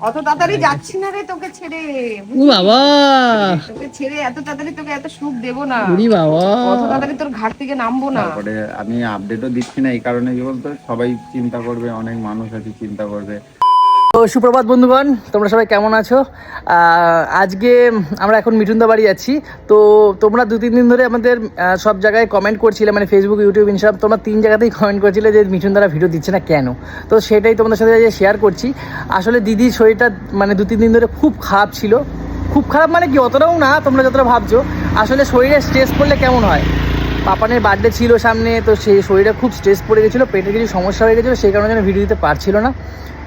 অত তাড়াতাড়ি যাচ্ছি না রে তোকে ছেড়ে ও বাবা। তোকে ছেড়ে এত তাড়াতাড়ি তোকে এত সুখ দেবো না। উড়ি বাবা। অত তাড়াতাড়ি তোর ঘাট থেকে নামবো না। তারপরে আমি আপডেটও দিচ্ছি না এই কারণে কি বলতো? সবাই চিন্তা করবে অনেক মানুষ আছে চিন্তা করবে। সুপ্রভাত বন্ধুগণ, তোমরা সবাই কেমন আছো? আজকে আমরা এখন মিঠুনদা বাড়ি যাচ্ছি তো তোমরা দু তিন দিন ধরে আমাদের সব জায়গায় কমেন্ট করছিলে মানে ফেসবুক ইউটিউব ইনস্টাগ্রাম তোমরা তিন জায়গাতেই কমেন্ট করছিলে যে মিঠুনদারা ভিডিও দিচ্ছে না কেন? তো সেটাই তোমাদের সাথে শেয়ার করছি। আসলে দিদির শরীরটা মানে দু তিন দিন ধরে খুব খারাপ ছিল। খুব খারাপ মানে কি, অতটাও না, তোমরা যতটা ভাবছ। আসলে শরীরে স্ট্রেস পড়লে কেমন হয়? পাপানের বার্থডে ছিল সামনে, তো সেই শরীরে খুব স্ট্রেস পড়ে গেছিল পেটের কিছু সমস্যা হয়ে গেছিল, সেই কারণে যেন ভিডিও দিতে পারছিল না।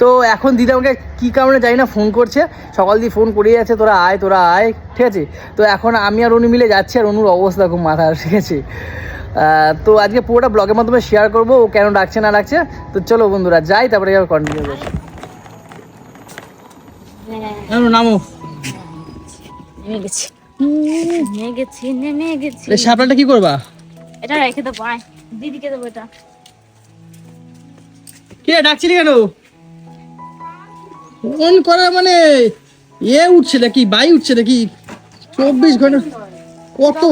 তো এখন দিদি আমাকে কী কারণে জানি না ফোন করছে। সকাল দিয়ে ফোন করেই যাচ্ছে তোরা আয় তোরা আয়। ঠিক আছে? তো এখন আমি আর অনু মিলে যাচ্ছি আর অনুর অবস্থা খুব মাথা ঠিক আছে? তো আজকে পুরোটা ব্লগের মাধ্যমে শেয়ার করব ও কেন ডাকছে না ডাকছে? তো চলো বন্ধুরা যাই তারপরে আবার কন্টিনিউ নামো সাপড়াটা কি করবা? এটা রেখে দেবো দিদিকে দেবো এটা। কে ডাকছিলি কেন? ফোন করা মানে এ উঠছে নাকি বাই উঠছে নাকি? চব্বিশ ঘণ্টা কত?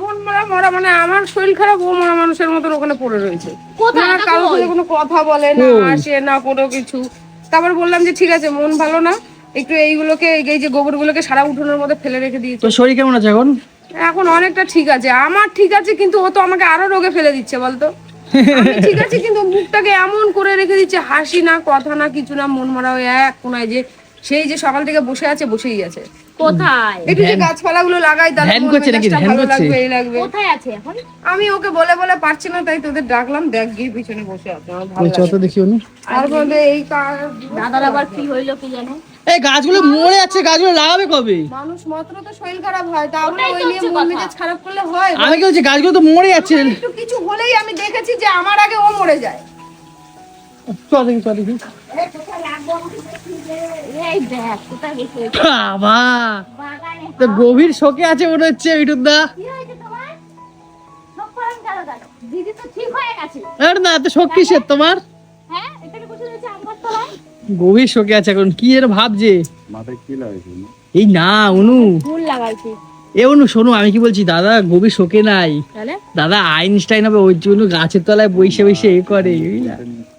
মন মরা মরা মানে আমার শরীর খারাপ ও মরা মানুষের মতো ওখানে পড়ে রয়েছে। না কারোর সাথে কোনো কথা বলে না? আসে না কোনো কিছু। তারপর বললাম যে ঠিক আছে মন ভালো না। একটু এইগুলোকে এই যে গোবরগুলোকে সারা উঠোনের মধ্যে ফেলে রেখে দিয়েছে। শরীর কেমন আছে এখন? এখন অনেকটা ঠিক আছে। আমার ঠিক আছে কিন্তু ও তো আমাকে আরও রোগে ফেলে দিচ্ছে বলতো। আমি ঠিক আছে কিন্তু মুখটাকে এমন করে রেখে দিচ্ছে হাসি না কথা না কিছু না মন মরা হয়ে এক কোনায় যে সেই যে সকাল থেকে বসে আছে বসেই আছে কোথায় একটু যে গাছপালা গুলো লাগাই তাহলে ধ্যান করছে নাকি? ধ্যান ভালো করছে? লাগবে এই লাগবে কোথায় আছে এখন আমি ওকে বলে বলে পারছি না তাই তোদের ডাকলাম দেখ গিয়ে পিছনে বসে আছে আমার ভালো ওই লাগে। দেখি তারপরে এই দাদার আবার কি হইল কি জানো এই গাছগুলো মরে যাচ্ছে গাছগুলো লাগাবে কবে? মানুষ মাত্র তো শরীর খারাপ হয় তারপরে ওটাই তো ওই নিয়ে মন মেজাজ খারাপ করলে হয়। আমি কি বলছি গাছগুলো তো মরে যাচ্ছে। একটু কিছু হলেই আমি দেখেছি যে আমার আগে ও মরে যায়। দেখি দেখি। বাবা তো গভীর শোকে আছে মনে হচ্ছে মিঠুনদা কি তোমার? সব করেন কেন কেন? দিদি তো ঠিক হয়ে গেছে। আর না এত শোক কিসের তোমার? হ্যাঁ আমার গভীর শোকে আছে এখন। কি যেন ভাবছে? মাথায় কি এই না অনু। ফুল লাগাইছে। এ অনু শোনো আমি কি বলছি দাদা গভীর শোকে নাই। তাহলে দাদা আইনস্টাইন হবে ওই জন্য গাছের তলায় বসে বসে এ করে?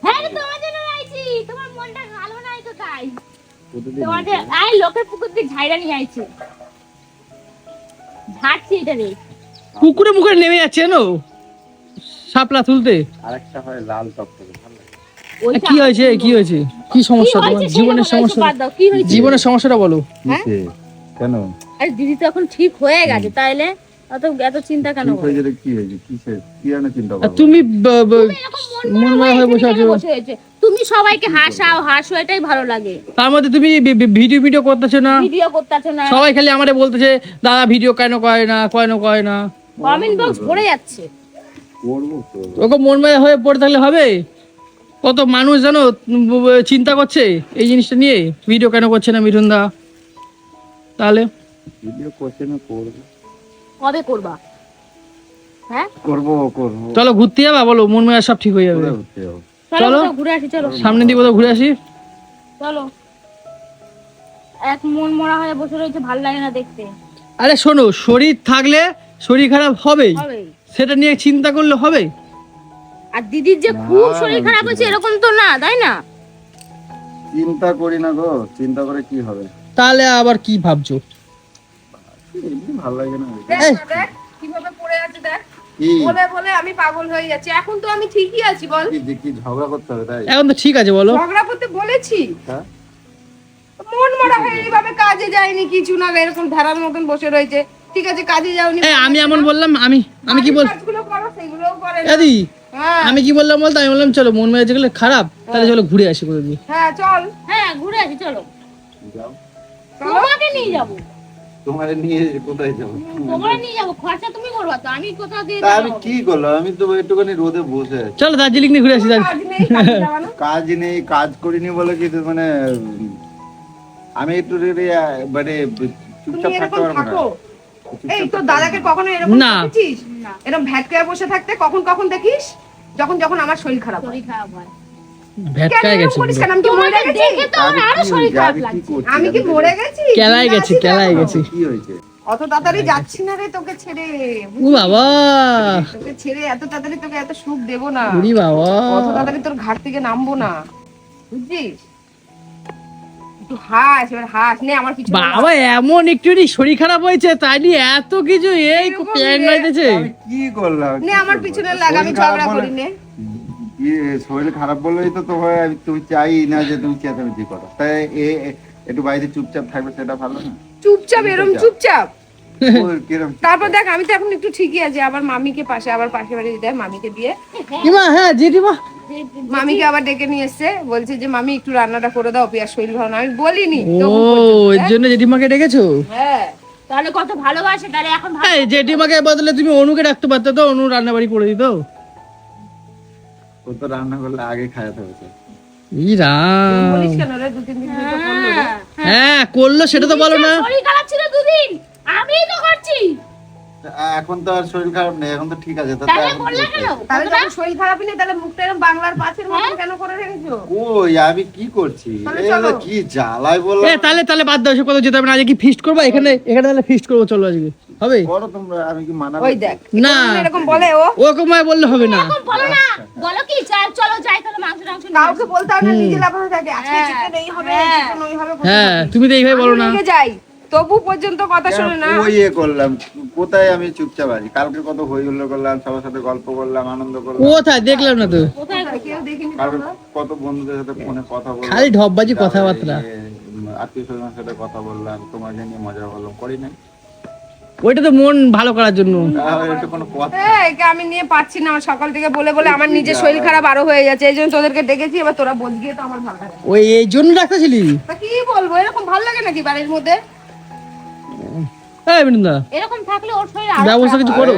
হ্যাঁ রে, তোমার জন্য আইছি তোমার মনটা ভালো নাই তো তাই। প্রতিদিন তোমার যে আই লোকের পুকুর দিয়ে ঝাইরা নিয়ে আইছি। ঝাড়ছি এটা রে কুকুরে মুখে নেমে যাচ্ছে জানো? সাপলা তুলতে। আরেকটা হয় লাল টকটকে ওইটা কি হয়েছে? কি হয়েছে? কি সমস্যা তোমার? জীবনের সমস্যা জীবনের সমস্যাটা বলো। কিসে কেন? আরে দিদি তো এখন ঠিক হয়ে গেছে তাইলে অত এত চিন্তা কেন করো? হয়ে কি হয়েছে? কি চিন্তা আর করব তুমি মন মন মারা হয়ে বসে আছো? তুমি সবাইকে হাসাও হাসো এটাই ভালো লাগে। তার মধ্যে তুমি ভিডিও ভিডিও করতেছো না? ভিডিও করতেছো না। সবাই খালি আমারে বলতেছে দাদা ভিডিও কেন করে না কেন করে না? কমেন্ট বক্স ভরে যাচ্ছে। করব তো। ওকে মন মায়া হয়ে পড়ে থাকলে হবে? কত মানুষ জানো চিন্তা করছে এই জিনিসটা নিয়ে? ভিডিও কেন করছে না মিঠুন দা? তাহলে? ভিডিও করছে না করব। কবে করবা? হ্যাঁ? করব করব। চলো ঘুরতে যাবা বলো মন মায়া সব ঠিক হয়ে যাবে? চলো। ঘুরে আসি চলো। সামনে দিয়ে কোথাও ঘুরে আসি? চলো। এক মন মরা হয়ে বসে রয়েছে ভালো লাগে না দেখতে। আরে শোনো শরীর থাকলে শরীর খারাপ হবেই। হবে সেটা নিয়ে চিন্তা করলে হবে আর দিদির যে খুব শরীর খারাপ হয়েছে এরকম তো না তাই না? চিন্তা করি না গো চিন্তা করে কি হবে? তাহলে আবার কি ভাবছ? এমনি ভালো লাগে না। কীভাবে পড়ে আছে দেখ। বলে বলে আমি পাগল হয়ে যাচ্ছি। এখন তো আমি ঠিকই আছি বল। কি কি ঝগড়া করতে হবে তাই? এখন তো ঠিক আছে বলো। ঝগড়া করতে বলেছি? হ্যাঁ। মন মরা হয়ে এইভাবে কাজে যায়নি কিছু না এরকম ধারার মতন বসে রয়েছে। ঠিক আছে কাজে যাওনি। আমি এমন বললাম আমি আমি কি বল বাড়ির কাজগুলো করো সেগুলোও করে না। হ্যাঁ। আমি কি বললাম বলতো? আমি বললাম চলো মন মেজাজ যেগুলো খারাপ তাহলে চলো ঘুরে আসি দিই হ্যাঁ চল। হ্যাঁ ঘুরে আসি চলো। তোমাকে নিয়ে যাব। তোমার নিয়ে কোথায় যাব? তোমাকে নিয়ে যাব খরচা তুমি করবা তো আমি কোথাও দিয়ে আমি কি করলাম? আমি তো একটুখানি রোদে বসে আছি। চলো দার্জিলিং নিয়ে ঘুরে আসি কাজ নেই না। কাজ করিনি বলে কি মানে আমি একটু মানে চুপচাপ থাকতে পারব না। এই তো দাদাকে কখনো এরকম না। এরকম ভ্যাট করে বসে থাকতে কখন কখন দেখিস? যখন যখন আমার শরীর খারাপ হয়। শরীর খারাপ হয়? আমি কি মরে গেছি? দেখে তো আমার আমি আরও কি শরীর হয়েছে? খারাপ আমি কি লাগছে। করছি? আমি কি আমি মরে গেছি? কেলায় গেছি কেলায় গেছি। কি হয়েছে? অত তাড়াতাড়ি যাচ্ছি না রে তোকে ছেড়ে। ও বাবা! তোকে ছেড়ে এত তাড়াতাড়ি তোকে এত সুখ দেবো না। বাবা! অত তাড়াতাড়ি তোর ঘাট থেকে নামবো না। বুঝছিস? একটু হাস এবার হাস। নে আমার কিছু বাবা এমন একটু শরীর খারাপ হয়েছে তাই নিয়ে এত কিছু এই গাইতেছে কি করলাম? নে আমার পিছনে লাগা আমি শরীর খারাপ ঝগড়া করি নে শরীর খারাপ বলেই তো তোমার আমি- তুমি চাই না যে তুমি চেঁচামেচি করো। তাই এ- একটু বাড়িতে চুপচাপ থাকবে সেটা ভালো না? চুপচাপ এরম চুপচাপ। তারপর দেখ আমি তো এখন একটু ঠিকই আছি আবার মামিকে পাশে আবার পাশে বাড়ি দেয় মামিকে দিয়ে। হ্যাঁ জেঠিমা মামিকে আবার ডেকে নিয়ে এসছে বলছে যে মামি একটু রান্নাটা করে দাও পেঁয়াজ শরীর ভালো না। আমি বলিনি ও তবু এর জন্য জেঠিমাকে ডেকেছো? হ্যাঁ। তাহলে কত ভালোবাসে তাহলে এখন ভালো এই জেঠিমাকে বদলে তুমি অনুকে রাখতে পারতে তো অনু রান্না বাড়ি করে দিত। ও তো রান্না করলে আগে খাওয়াতে হয়েছে ই রাম। বলিস কেন রে দু তিন দিন ধরে তো করল হ্যাঁ করল সেটা তো বলো না। শরীর খারাপ ছিল দুদিন। আমিই তো করছি। এখন তো আর শরীর খারাপ নেই এখন তো ঠিক আছে তাহলে এখন বললে কেন? হবে? তাহলে যখন শরীর খারাপই নেই তাহলে মুখটা এরকম বাংলার পাঁচের মতন কেন করে রেখেছো? ওই আমি কি করছি? তাহলে কি জ্বালাই এ বললাম তাহলে তাহলে বাদ দাও সে কথা যেতে হবে না আজকে কি ফিস্ট করব? এখানে এখানে তাহলে ফিস্ট করব চলো আজকে। হবে? করো তোমরা আমি কি মানা ওই দেখ না। এরকম বলে ও। ও কমায় বললে হবে না। এখন বলো না। বলো কি? চল চলো যাই তাহলে মাংস টাংস কাউকে বলতে হবে না নিজে লাফাতে থাকে। আজকে হ্যাঁ, চিকেন এই হবে হ্যাঁ। চিকেন ওই হবে হ্যাঁ তুমি তো এইভাবে বলো না। আমি যাই। তবু পর্যন্ত কথা শুনে না। ওই ইয়ে করলাম কোথায় আমি চুপচাপ আছি? কালকে কত হই হুল্লো করলাম সবার সাথে গল্প করলাম আনন্দ করলাম। কোথায়? দেখলাম না তো। কোথায়? কেউ দেখিনি কালকে কত বন্ধুদের সাথে ফোনে কথা বললাম। খালি ঢপবাজি কথাবার্তা। আত্মীয় স্বজনের সাথে কথা বললাম তোমাকে নিয়ে মজা করলাম করি না ওইটা তো মন ভালো করার জন্য। তাহলে একটু কোনো কথা এই, আমি নিয়ে পাচ্ছি না আমার সকাল থেকে বলে বলে আমার নিজের শরীর খারাপ আরও হয়ে যাচ্ছে এই জন্য তোদেরকে ডেকেছি এবার তোরা বল গিয়ে তো আমার ভালো লাগে। ওই এই জন্য ডাক্তার ছিলি তা কি বলব এরকম ভালো লাগে নাকি বাড়ির মধ্যে? এই বৃন্দা এরকম থাকলে ওর শরীর ব্যবস্থা কিছু করো।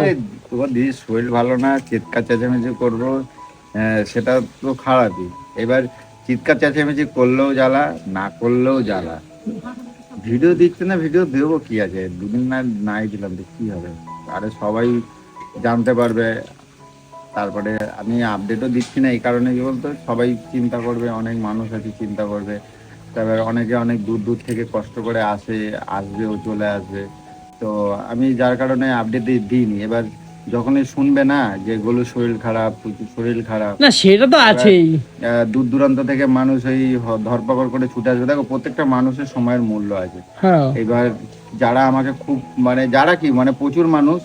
তোমার দিদির শরীর ভালো না চিৎকার চেঁচামেচি করব আহ, সেটা তো খারাপই। এবার চিৎকার চেঁচামেচি করলেও জ্বালা না করলেও জ্বালা। ভিডিও দিচ্ছে না ভিডিও দেবো কি আছে? দুদিন না নাই দিলাম তো কি হবে? আরে সবাই জানতে পারবে। তারপরে আমি আপডেটও দিচ্ছি না এই কারণে কি বলতো? সবাই চিন্তা করবে অনেক মানুষ আছে চিন্তা করবে। তারপরে অনেকে অনেক দূর দূর থেকে কষ্ট করে আসে আসবেও চলে আসবে। তো আমি যার কারণে আপডেট দিইনি। এবার যখনই শুনবে না যে গোলু শরীর খারাপ শরীর খারাপ না সেটা তো আছেই। দূর দূরান্ত থেকে মানুষ হ- ধরপাকড় করে ছুটে আসবে। দেখো প্রত্যেকটা মানুষের সময়ের মূল্য আছে। হ্যাঁ। এবার যারা আমাকে খুব মানে যারা কি মানে প্রচুর মানুষ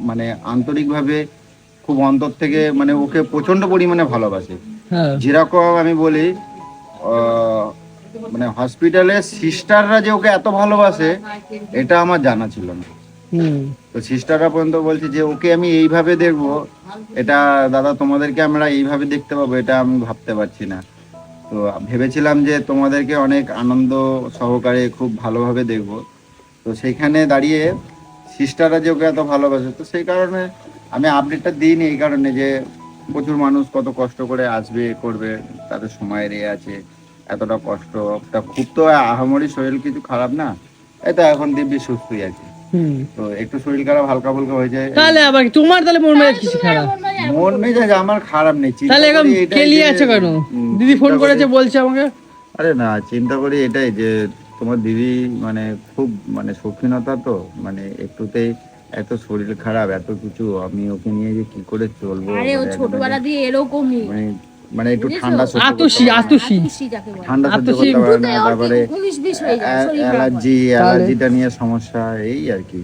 মানে আন্তরিকভাবে খুব অন্তর থেকে মানে ওকে প্রচণ্ড পরিমাণে ভালোবাসে। হ্যাঁ। যেরকম আমি বলি আহ, মানে হসপিটালে সিস্টাররা যে ওকে এত ভালোবাসে এটা আমার জানা ছিল না। তো সিস্টাররা পর্যন্ত বলছে যে ওকে আমি এইভাবে দেখব এটা দাদা তোমাদেরকে আমরা এইভাবে দেখতে পাবো এটা আমি ভাবতে পারছি না। তো ভেবেছিলাম যে তোমাদেরকে অনেক আনন্দ সহকারে খুব ভালোভাবে দেখব। তো সেইখানে দাঁড়িয়ে সিস্টাররা যে ওকে এত ভালোবাসে তো সেই কারণে আমি আপডেটটা দিইনি এই কারণে যে প্রচুর মানুষ কত কষ্ট করে আসবে করবে তাদের সময়ের এ আছে। এতটা কষ্ট। তা খুব তো আহামরি শরীর কিছু খারাপ না এই তো এখন দিব্যি সুস্থই আছে। তো একটু শরীর খারাপ হালকা ফুলকা হয়ে যায়। তাহলে আবার তোমার তাহলে মন মেজাজ কিছু খারাপ? মন মেজাজ আমার খারাপ নেই চিন্তা তাহলে এখন করি এটাই কেলিয়ে যে- কেন? দিদি ফোন করেছে বলছে আমাকে। আরে না চিন্তা করি এটাই যে তোমার দিদি মানে খুব মানে শৌখিনতা তো মানে একটুতেই এত শরীর খারাপ এত কিছু আমি ওকে নিয়ে যে কি করে চলবো? আরে ও মানে ছোটবেলা দিয়ে এরকমই। মানে একটু ঠান্ডা যাকে বলে। ঠান্ডা সহ্য আতুষি করতে পারে না তারপরে। অ্যালার্জি অ্যালার্জিটা নিয়ে সমস্যা এই আর কি।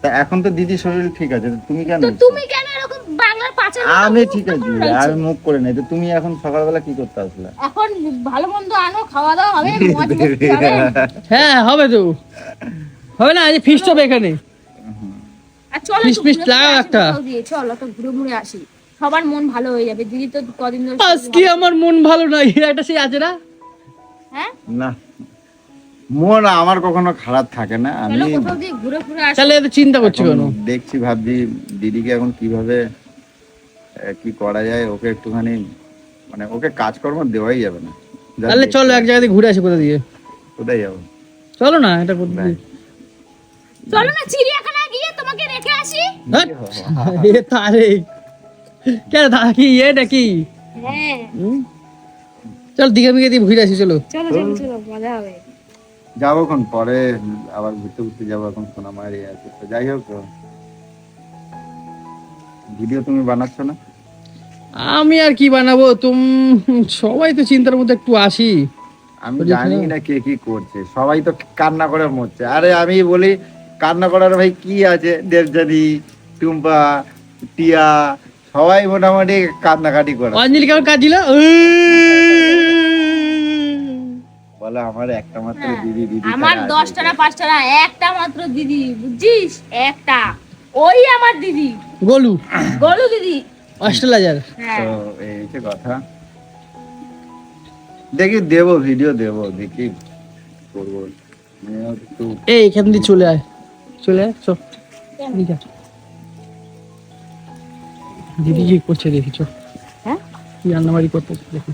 তা এখন তো দিদি শরীর ঠিক আছে তুমি কেন তুমি কেন এরকম বাংলার মতো আমি ঠিক আছে আমি মুখ করে নেই তো তুমি এখন সকালবেলা কি করতে আসলে? এখন ভালো মন্দ আনো খাওয়া দাওয়া হবে হ্যাঁ হবে তো। হবে না আজ ফিস্ট হবে এখানে। চলো ফিস একটু ফিস লাগাও একটা। চলো তো ঘুরে ঘুরে আসি। সবার মন ভালো হয়ে যাবে দিদি তো কদিন ধরে আজকে আমার মন ভালো নাই? একটা সেই আছে না? হ্যাঁ? না। মন আমার কখনো খারাপ থাকে না আমি চলো কোথাও দিয়ে ঘুরে ঘুরে আসি। তাহলে এত চিন্তা করছি কেন? দেখছি ভাবছি দিদিকে এখন কীভাবে কি করা যায় ওকে একটুখানি মানে ওকে কাজকর্ম দেওয়াই যাবে না। তাহলে চলো এক জায়গা দিয়ে ঘুরে আসি কোথা দিয়ে? কোথায় যাব? চলো না এটা কোথা দিয়ে চলো না চিড়িয়াখানা গিয়ে তোমাকে রেখে আসি। হ্যাট! কেন কি এ নাকি? হ্যাঁ? চল দিঘা মিঘা দিয়ে ঘুরে আসি চলো। চলো চলো চলো। মজা হবে। যাব এখন পরে আবার ঘুরতে ঘুরতে যাব এখন সোনামারি আছে তো যাই হোক। ভিডিও তুমি বানাচ্ছ না? আমি আর কি বানাবো? তুম সবাই তো চিন্তার মধ্যে একটু আসি। আমি জানি। না কে কি করছে সবাই তো কান্না করে মরছে। আরে আমি বলি কান্না করার ভাই কি আছে? দেবজানি টুম্পা টিয়া সবাই মোটামুটি কান্নাকাটি করে। অঞ্জলি কেমন কাজ ছিল বলে আমার একটা মাত্র হ্যাঁ। দিদি দিদি আমার। দশটা না পাঁচটা না একটা মাত্র দিদি বুঝছিস? একটা। ওই আমার দিদি। গোলু। গলু দিদি। অস্ট্রেলাজার হ্যাঁ। তো এই হচ্ছে কথা। দেখি দেবো ভিডিও দেবো দেখি করব। এই এখান দিয়ে চলে আয়। চলে আয় চল। দিদি কি করছে দেখি চল হ্যাঁ? কি রান্নাবাড়ি করতে দেখি।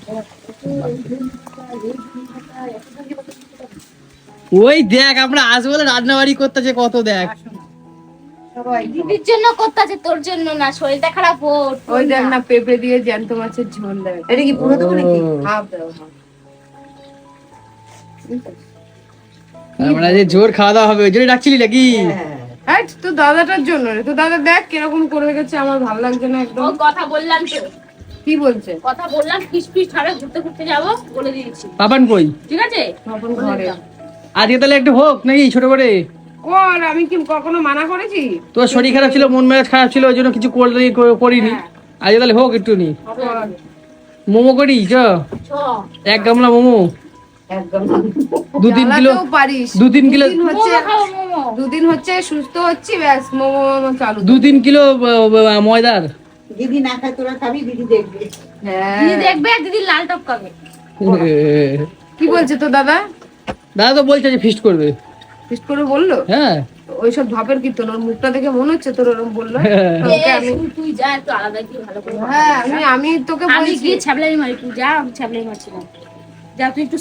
ওই দেখ আমরা আসব বলে রান্নাবাড়ি করতেছে কত দেখ। দিদির জন্য করতে আছে তোর জন্য না শরীরটা খারাপ ওর ওই দেখ না। পেঁপে দিয়ে জ্যান্ত মাছের ঝোল দেবে এটা কি পুরো দেবো নাকি? হাফ দেবো আমরা যে জোর খাওয়া দাওয়া হবে ওই জন্য ডাকছিলি নাকি? এই তো দাদাটার জন্য রে। তো দাদা দেখ কীরকম করে রেখেছে আমার ভালো লাগছে না একদম। কথা বললাম তো। কি বলছে? কথা বললাম ফিস ফিস ছাড়া ঘুরতে ঘুরতে যাব বলে দিয়েছি। পাপান কই? ঠিক আছে? তখন ঘরে। আজকে তাহলে একটু হোক নাকি ছোট করে? কর আমি কি কখনো মানা করেছি? তোর শরীর খারাপ ছিল মন মেজাজ খারাপ ছিল ওই জন্য কিছু করলি করিনি। আজকে তাহলে হোক একটু নি মোমো করি চ। চ। এক গামলা মোমো। দু তিন কিলো পারিস। দু তিন কিলো হচ্ছে মোমো খাব দুদিন হচ্ছে সুস্থ হচ্ছি ব্যাস মোমো মোমো চালু দু তিন কিলো ময়দার। দিদি না খায় তোরা খাবি দিদি দেখবে। হ্যাঁ। দিদি দেখবে আর দিদি লাল টপ খাবে। কি বলছে তো দাদা? দাদা তো বলছে যে ফিস্ট করবে। ফিস্ট করে বলল? হ্যাঁ। ওইসব ঢপের কীর্তন ওর মুখটা দেখে মনে হচ্ছে তোর ওরকম বলল? হ্যাঁ। আমি তুই- যা একটু আলাদা গিয়ে ভালো করে হ্যাঁ আমি আমি তোকে আমি গিয়ে মারি তুই যা আমি মারছি না। যা তুই একটু।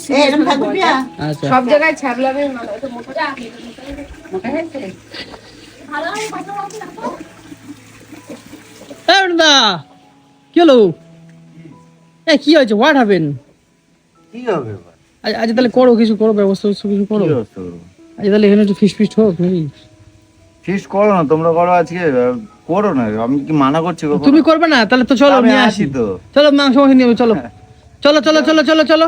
আচ্ছা। সব জায়গায় ছ্যাবলামে মানে তো মোটা। যা, আমি তো মোটা হয়েছে। ভালো আমি কথা বলছি না তো? এই দা কি হলো? এ কি হয়েছে? হোয়াট হ্যাপেন কি হবে আজ তাহলে করো কিছু করো ব্যবস্থা কিছু করো? আজ তাহলে এখানে একটু হোক নাকি? করো না তোমরা করো আজকে করো না আমি কি মানা করছি? তুমি করবে না তাহলে তো চলো নিয়ে আসি তো। চলো মাংস মাংস নিয়ে চলো। চলো চলো চলো চলো চলো।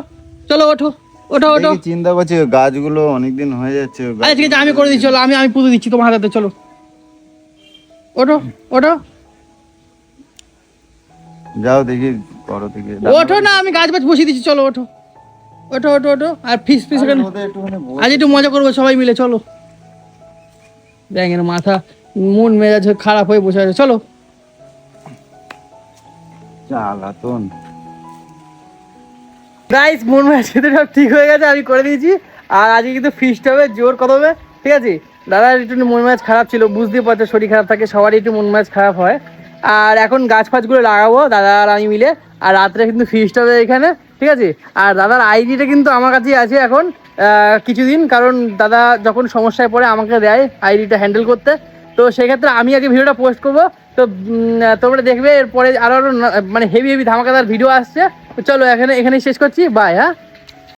চলো ওঠো ওঠো ওঠো। চিন্তা করছি গাছগুলো অনেকদিন হয়ে যাচ্ছে আচ্ছা ঠিক আছে আমি করে দিচ্ছি চলো আমি আমি পুজো দিচ্ছি তোমার হাতে চলো। ওঠো ওঠো। যাও দেখি করো দেখি। ওঠো না আমি গাছ বাছ বসিয়ে দিচ্ছি চলো ওঠো। ওঠো ওঠো ওঠো আর ফিস ফিস এখানে। আজ একটু মজা করব সবাই মিলে চলো। ব্যাঙের মাথা মন মেজাজ খারাপ হয়ে বসে আছে চলো। জ্বালাতন গাইস মন খেতে সব ঠিক হয়ে গেছে, আমি করে দিয়েছি। আর আজকে কিন্তু ফিস্ট হবে, জোর কত হবে? ঠিক আছে? দাদার একটু মন মাছ খারাপ ছিল, বুঝতেই পারছ, শরীর খারাপ থাকে, সবারই একটু মন মাছ খারাপ হয়। আর এখন গাছ ফাছগুলো লাগাবো, দাদা আর আমি মিলে। আর রাত্রে কিন্তু ফিস্ট হবে এখানে, ঠিক আছে? আর দাদার আইডিটা কিন্তু আমার কাছেই আছে এখন কিছুদিন। কারণ দাদা যখন সমস্যায় পড়ে, আমাকে দেয় আইডিটা হ্যান্ডেল করতে। তো সেক্ষেত্রে আমি আগে ভিডিওটা পোস্ট করব। তো তোমরা দেখবে, এরপরে আরও আরও না- মানে হেভি হেভি ধামাকাদার ভিডিও আসছে। চলো এখানে এখানে শেষ করছি বাই হ্যাঁ?